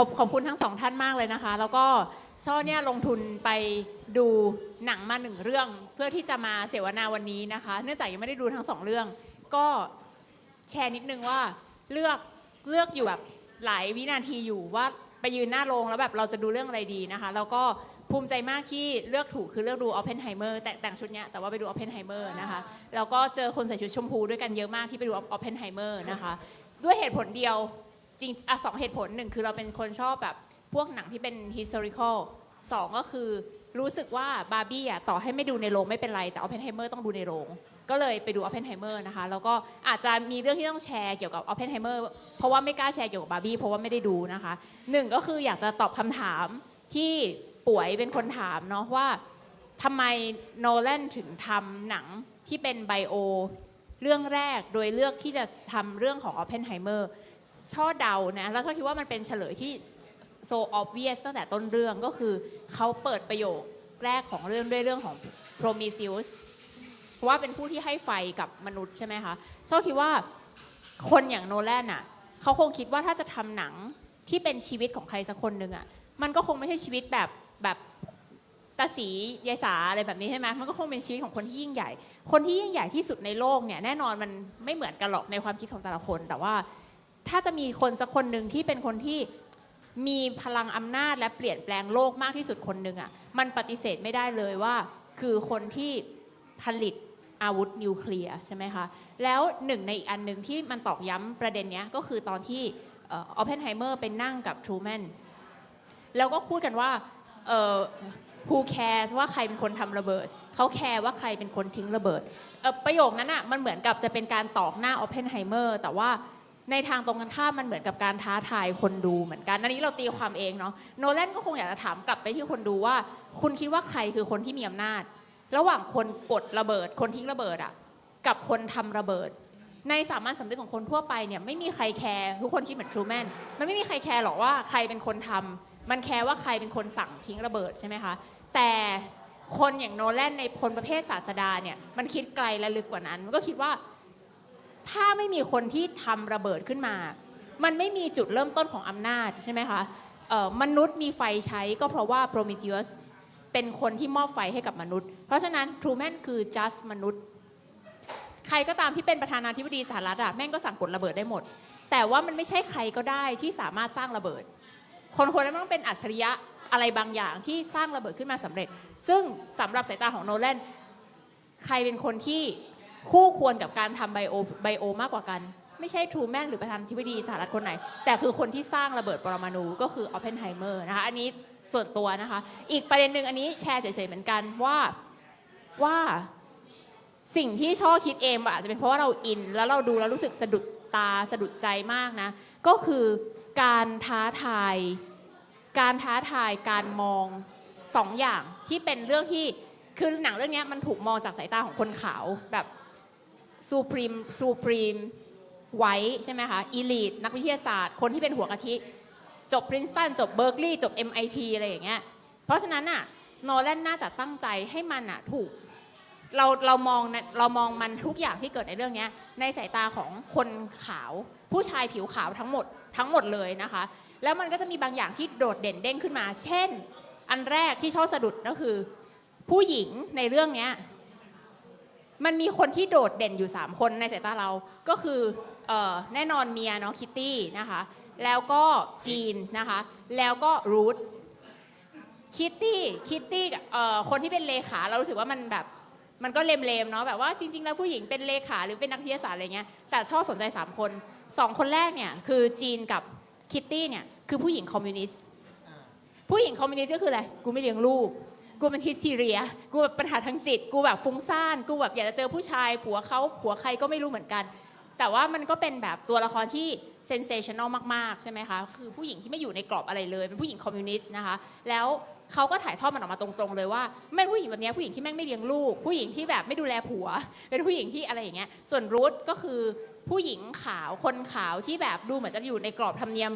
อบขอบคุณทั้งสองท่านมากเลยนะคะ แล้วก็ช่อเนี่ยลงทุนไปดูหนังมาหนึ่งเรื่อง เพื่อที่จะมาเสวนาวันนี้นะคะ เนื่องจากยังไม่ได้ดูทั้งสองเรื่อง ก็แชร์นิดนึงว่าเลือกเลือกอยู่แบบหลายวินาทีอยู่ว่าไปยืนหน้าโรงแล้วแบบเราจะดูเรื่องอะไรดีนะคะ แล้วก็ภูมิใจมากที่เลือกถูกคือเลือกดู Oppenheimer แต่แต่งชุดเนี้ยแต่ว่าไปดู Oppenheimer นะคะแล้วก็เจอคนใส่ชุดชมพูด้วยกันเยอะมากที่ไปดู Oppenheimer นะคะ ด้วยเหตุผลเดียว จริงอะสองเหตุผลหนึ่งคือเราเป็นคนชอบแบบพวกหนังที่เป็น historical สองก็คือรู้สึกว่าบาร์บี้อะต่อให้ไม่ดูในโรงไม่เป็นไร แต่ออเพนไฮเมอร์ต้องดูในโรง ก็เลยไปดูออเพนไฮเมอร์นะคะ แล้วก็อาจจะมีเรื่องที่ต้องแชร์เกี่ยวกับออเพนไฮเมอร์เพราะว่าไม่กล้าแชร์เกี่ยวกับบาร์บี้เพราะว่าไม่ได้ดูนะคะหนึ่งก็คืออยากจะตอบคำถามที่ป่วยเป็นคนถามเนาะว่าทำไมโนแลนถึงทำหนังที่เป็นไบโอเรื่องแรกโดยเลือกที่จะทำเรื่องของออเพนไฮเมอร์ ช่อเดานะแล้วช่อคิดว่ามันเป็นเฉลยที่ so obvious ตั้งแต่ต้นเรื่องก็คือเขาเปิดประโยคแรกของเรื่องด้วยเรื่องของ Prometheus เพราะว่าเป็นผู้ที่ให้ไฟกับมนุษย์ใช่ไหมคะช่อคิดว่าคนอย่างโนแลนอะเขาคงคิดว่าถ้าจะทำหนังที่เป็นชีวิตของใครสักคนหนึ่งอะมันก็คงไม่ใช่ชีวิตแบบแบบตาสียายสาอะไรแบบนี้ใช่ไหมมันก็คงเป็นชีวิตของคนที่ยิ่งใหญ่ คนที่ยิ่งใหญ่ที่สุดในโลกเนี่ยแน่นอนมันไม่เหมือนกันหรอกในความคิดของแต่ละคน แต่ว่า ถ้าจะมีคนสักคนหนึ่งที่เป็นคนที่มีพลังอำนาจและเปลี่ยนแปลงโลกมากที่สุดคนหนึ่งอะมันปฏิเสธไม่ได้เลยว่า คือคนที่ผลิตอาวุธนิวเคลียร์ใช่ไหมคะแล้วหนึ่งในอีกอันหนึ่งที่มันตอกย้ำประเด็นนี้ก็คือตอนที่ออปเพนไฮเมอร์ไปนั่งกับทรูแมนแล้วก็พูดกันว่าเอ่อ who cares ว่าใครเป็นคนทำระเบิด เขาแคร์ว่าใครเป็นคนทิ้งระเบิด ประโยคนั้นอะมันเหมือนกับจะเป็นการตอกหน้าออปเพนไฮเมอร์แต่ว่า ในทางตรงกันข้ามมันเหมือนกับการท้าทายคนดูเหมือนกันอันนี้เราตีความเองเนาะโนแลนก็คงอยากจะถามกลับไปที่คนดูว่า คุณคิดว่าใครคือคนที่มีอำนาจ ระหว่างคนกดระเบิด คนทิ้งระเบิดอะกับคนทำระเบิด ในสามัญสำนึกของคนทั่วไปเนี่ยไม่มีใครแคร์ทุกคนคิดเหมือนทรูแมนมันไม่มีใครแคร์หรอกว่าใครเป็นคนทำมันแคร์ว่าใครเป็นคนสั่งทิ้งระเบิดใช่ไหมคะแต่คนอย่างโนแลนในคนประเภทศาสดาเนี่ยมันคิดไกลและลึกกว่านั้นมันก็คิดว่า ถ้าไม่มีคนที่ทำระเบิดขึ้นมา มันไม่มีจุดเริ่มต้นของอำนาจใช่ไหมคะมนุษย์มีไฟใช้ก็เพราะว่าโปร m ม t ิ e สเป็นคนที่มอบไฟให้กับมนุษย์ เพราะฉะนั้นทรูแมนคือ just มนุษย์ ใครก็ตามที่เป็นประธานาธิบดีสหรัฐอะแม่งก็สั่งกดระเบิดได้หมด แต่ว่ามันไม่ใช่ใครก็ได้ที่สามารถสร้างระเบิด คนคนนั้นต้องเป็นอัจฉริยะอะไรบางอย่างที่สร้างระเบิดขึ้นมาสำเร็จ ซึ่งสำหรับสายตาของโนแลนใครเป็นคนที่ คู่ควรกับการทำไบโอไบโอมากกว่ากัน ไม่ใช่ทรูแมนหรือประธานาธิบดีสหรัฐคนไหน แต่คือคนที่สร้างระเบิดปรมาณูก็คือออปเพนไฮเมอร์นะคะอันนี้ส่วนตัวนะคะ อีกประเด็นหนึ่งอันนี้แชร์เฉยๆเหมือนกันว่าว่าสิ่งที่ช่อคิดเองอาจจะเป็นเพราะว่าเราอิน แล้วเราดูแล้วรู้สึกสะดุดตาสะดุดใจมากนะ ก็คือการท้าทาย การท้าทายการมองสองอย่างที่เป็นเรื่องที่คือหนังเรื่องนี้มันถูกมองจากสายตาของคนขาวแบบ ซูพรีมซูพรีมไว้ใช่ไหมคะอีลิทนักวิทยาศาสตร์ คนที่เป็นหัวกะทิ จบปรินสตันจบเบอร์กลีย์จบ MIT อะไรอย่างเงี้ยเพราะฉะนั้นน่ะโนแลนน่าจะตั้งใจให้มันอะถูกเราเรามองเรามองมันทุกอย่างที่เกิดในเรื่องเนี้ยในสายตาของคนขาว ผู้ชายผิวขาวทั้งหมดทั้งหมดเลยนะคะ แล้วมันก็จะมีบางอย่างที่โดดเด่นเด้งขึ้นมา เช่น อันแรกที่ชอบสะดุดก็คือ ผู้หญิงในเรื่องเนี้ย มันมีคนที่โดดเด่นอยู่ 3 คนในสายตาเราก็คือออแน่นอนเมียเนาะคิตตี้นะคะ แล้วก็จีนนะคะ แล้วก็รูทคิตตี้คิตตี้คนที่เป็นเลขาเรารู้สึกว่ามันแบบมันก็เลมๆเนาะแบบว่าจริง ๆ แล้วผู้หญิงเป็นเลขาหรือเป็นนักวิทยาศาสตร์อะไรเงี้ยแต่ชอบสนใจ 3 คน 2 คนแรกเนี่ยคือจีนกับคิตตี้เนี่ยคือผู้หญิงคอมมิวนิสต์ผู้หญิงคอมมิวนิสต์ก็คืออะไรกูไม่เลี้ยงลูก กูเป็นฮิสทีเรีย กูแบบปัญหาทางจิต กูแบบฟุ้งซ่าน กูแบบอยากจะเจอผู้ชาย ผัวเขาผัวใครก็ไม่รู้เหมือนกัน แต่ว่ามันก็เป็นแบบตัวละครที่เซนเซชัน a ลมากๆ ใช่ไหมคะ คือผู้หญิงที่ไม่อยู่ในกรอบอะไรเลย เป็นผู้หญิงคอมมิวนิสต์นะคะ แล้วเขาก็ถ่ายทอดมันออกมาตรงๆ เลยว่าแม่งผู้หญิงแบบเนี้ยผู้หญิงที่แม่งไม่เลี้ยงลูก ผู้หญิงที่แบบไม่ดูแลผัว เป็นผู้หญิงที่อะไรอย่างเงี้ย ส่วนรูทก็คือผู้หญิงขาวคนขาวที่แบบดูเหมือนจะอยู่ในกรอบธรรมเนียม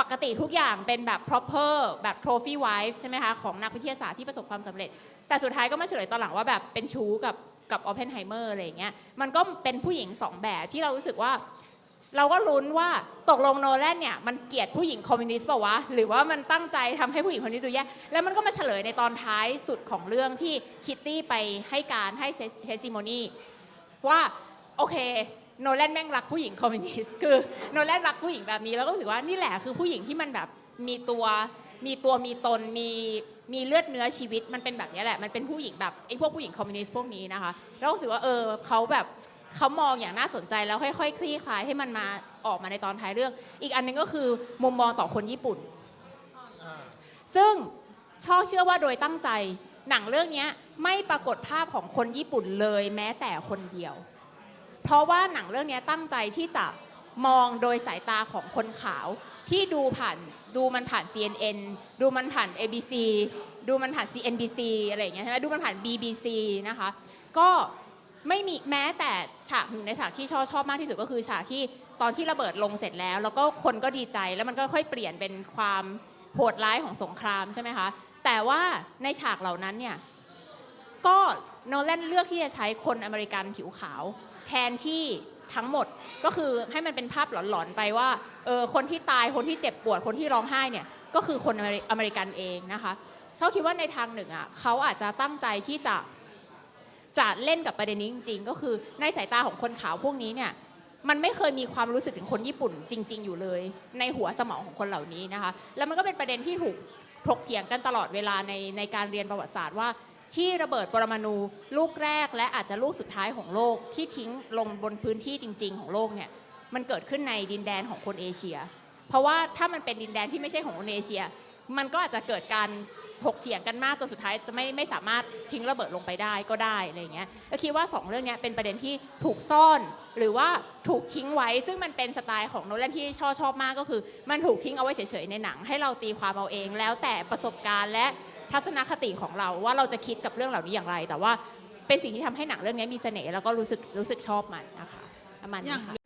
ปกติทุกอย่างเป็นแบบ proper แบบ trophy wife ใช่ไหมคะ ของนักวิทยาศาสตร์ที่ประสบความสำเร็จ แต่สุดท้ายก็มาเฉลยตอนหลังว่าแบบเป็นชู้กับกับออ p เพนไฮเมอร์อะไรอย่างเงี้ยมันก็เป็นผู้หญิงสองแบบที่เรารู้สึกว่า เราก็ลุ้นว่าตกลงโนแลนเนี่ยมันเกลียดผู้หญิงคอมมิวนิสต์เปล่าวะ หรือว่ามันตั้งใจทำให้ผู้หญิงคนนี้ดูแย่แล้วมันก็มาเฉลยในตอนท้ายสุดของเรื่องที่คิตตี้ไปให้การให้เทสิโมนีว่า โอเค โนแลนแม่งรักผู้หญิงคอมมิวนิสต์คือโนแลนรักผู้หญิงแบบนี้แล้วก็รู้สึกว่านี่แหละคือผู้หญิงที่มันแบบมีตัวมีตัวมีตนมีมีเลือดเนื้อชีวิตมันเป็นแบบนี้แหละมันเป็นผู้หญิงแบบไอ้พวกผู้หญิงคอมมิวนิสต์พวกนี้นะคะแล้วก็รู้สึกว่าเออเขาแบบเขามองอย่างน่าสนใจแล้วค่อยๆคลี่คลายให้มันมาออกมาในตอนท้ายเรื่อง อีกอันหนึงก็คือมุมมองต่อคนญี่ปุ่น ซึ่งช่อเชื่อว่าโดยตั้งใจหนังเรื่องนี้ไม่ปรากฏภาพของคนญี่ปุ่นเลยแม้แต่คนเดียว เพราะว่าหนังเรื่องนี้ตั้งใจที่จะมองโดยสายตาของคนขาว ที่ดูผ่านดูมันผ่าน CNN ดูมันผ่าน ABC ดูมันผ่าน CNBC อะไรอย่างเงี้ยใช่ไหมดูมันผ่าน BBC นะคะ ก็ไม่มีแม้แต่ฉากหนึ่งในฉากที่ชอบชอบมากที่สุดก็คือฉากที่ตอนที่ระเบิดลงเสร็จแล้ว แล้วก็คนก็ดีใจแล้วมันก็ค่อยเปลี่ยนเป็นความโหดร้ายของสงครามใช่ไหมคะแต่ว่าในฉากเหล่านั้นเนี่ยก็โนแลนเลือกที่จะใช้คนอเมริกันผิวขาว แทนที่ทั้งหมดก็คือให้มันเป็นภาพหลอนๆไปว่าเออคนที่ตายคนที่เจ็บปวดคนที่ร้องไห้เนี่ยก็คือคนอเมริกันเองนะคะเชาคิดว่าในทางหนึ่งอะเขาอาจจะตั้งใจที่จะจะเล่นกับประเด็นนี้จริง ๆ ก็คือในสายตาของคนขาวพวกนี้เนี่ยมันไม่เคยมีความรู้สึกถึงคนญี่ปุ่นจริง ๆ อยู่เลย ในหัวสมองของคนเหล่านี้นะคะ แล้วมันก็เป็นประเด็นที่ถูกถกเถียงกันตลอดเวลาในในการเรียนประวัติศาสตร์ว่า ที่ระเบิดปรมาณูลูกแรกและอาจจะลูกสุดท้ายของโลกที่ทิ้งลงบนพื้นที่จริง ๆ ของโลกเนี่ยมันเกิดขึ้นในดินแดนของคนเอเชีย เพราะว่าถ้ามันเป็นดินแดนที่ไม่ใช่ของคนเอเชีย มันก็อาจจะเกิดการถกเถียงกันมากจนสุดท้ายจะไม่ไม่สามารถทิ้งระเบิดลงไปได้ก็ได้อะไรเงี้ยแล้วคิดว่าสองเรื่องนี้เป็นประเด็นที่ถูกซ่อน หรือว่าถูกทิ้งไว้ ซึ่งมันเป็นสไตล์ของโนแลนที่ชอบชอบมากก็คือ มันถูกทิ้งเอาไว้เฉยๆในหนัง ให้เราตีความเอาเอง แล้วแต่ประสบการณ์และ ทัศนคติของเราว่าเราจะคิดกับเรื่องเหล่านี้อย่างไร แต่ว่าเป็นสิ่งที่ทำให้หนังเรื่องนี้มีเสน่ห์แล้วก็รู้สึกรู้สึกชอบมันนะคะประมาณนี้ค่ะ